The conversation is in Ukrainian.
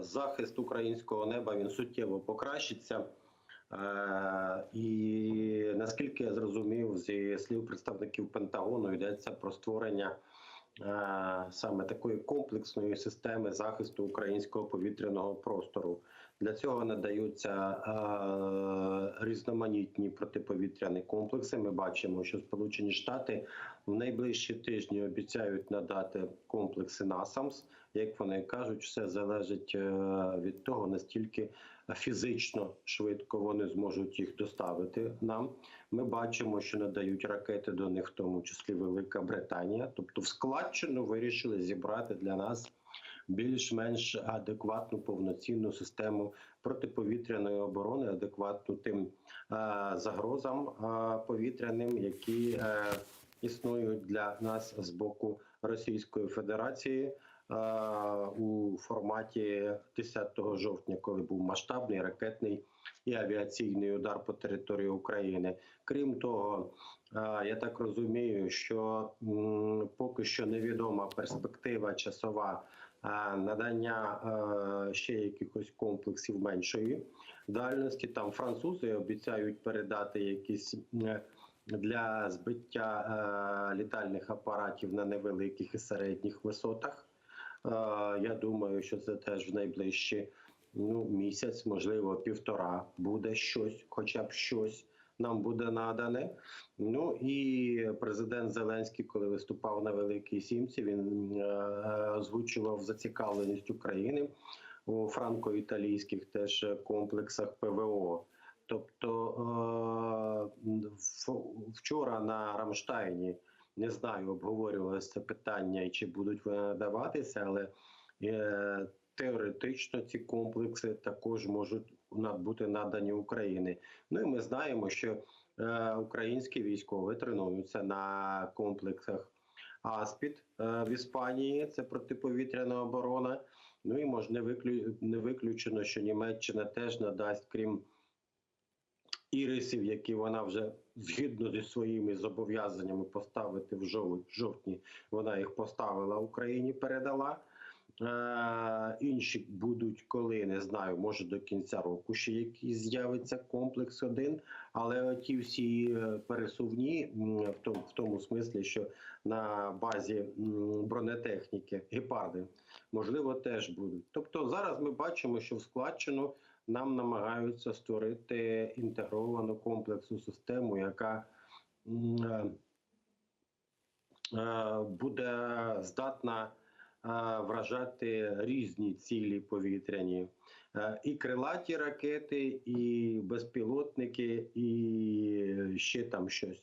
захист українського неба він суттєво покращиться. Е, І наскільки я зрозумів, зі слів представників Пентагону йдеться про створення е, саме такої комплексної системи захисту українського повітряного простору. Для цього надаються е, різноманітні протиповітряні комплекси. Ми бачимо, що Сполучені Штати в найближчі тижні обіцяють надати комплекси NASAMS. Як вони кажуть, все залежить е, від того, настільки фізично швидко вони зможуть їх доставити нам. Ми бачимо, що надають ракети до них, в тому числі Велика Британія. Тобто, в складчину вирішили зібрати для нас більш-менш адекватну повноцінну систему протиповітряної оборони, адекватну тим е, загрозам е, повітряним, які е, існують для нас з боку Російської Федерації у форматі 10 жовтня, коли був масштабний ракетний і авіаційний удар по території України. Крім того, е, я так розумію, що поки що невідома перспектива часова е, надання е, ще якихось комплексів меншої дальності. Там французи обіцяють передати якісь. Для збиття е, літальних апаратів на невеликих і середніх висотах. Е, я думаю, що це теж в найближчі ну, місяць, можливо, півтора буде щось, хоча б щось нам буде надане. Ну і президент Зеленський, коли виступав на Великій Сімці, він е, озвучував зацікавленість України у франко-італійських теж комплексах ПВО. Тобто е, вчора на Рамштайні не знаю, обговорювалося це питання і чи будуть вони надаватися, але е, теоретично ці комплекси також можуть бути надані Україні. Ну і ми знаємо, що е, українські військові тренуються на комплексах Аспід е, в Іспанії. Це протиповітряна оборона. Ну і може не виключено, що Німеччина теж надасть, крім ірисів, які вона вже згідно зі своїми зобов'язаннями поставити в жовтні, вона їх поставила Україні, передала. Е, інші будуть коли не знаю, може до кінця року ще якийсь з'явиться комплекс один. Але ті всі е, пересувні в тому, в тому смислі, що на базі бронетехніки гепарди можливо теж будуть. Тобто зараз ми бачимо, що в складчину нам намагаються створити інтегровану комплексну систему, яка е, е, буде здатна е, вражати різні цілі повітряні, і крилаті ракети, і безпілотники, і ще там щось.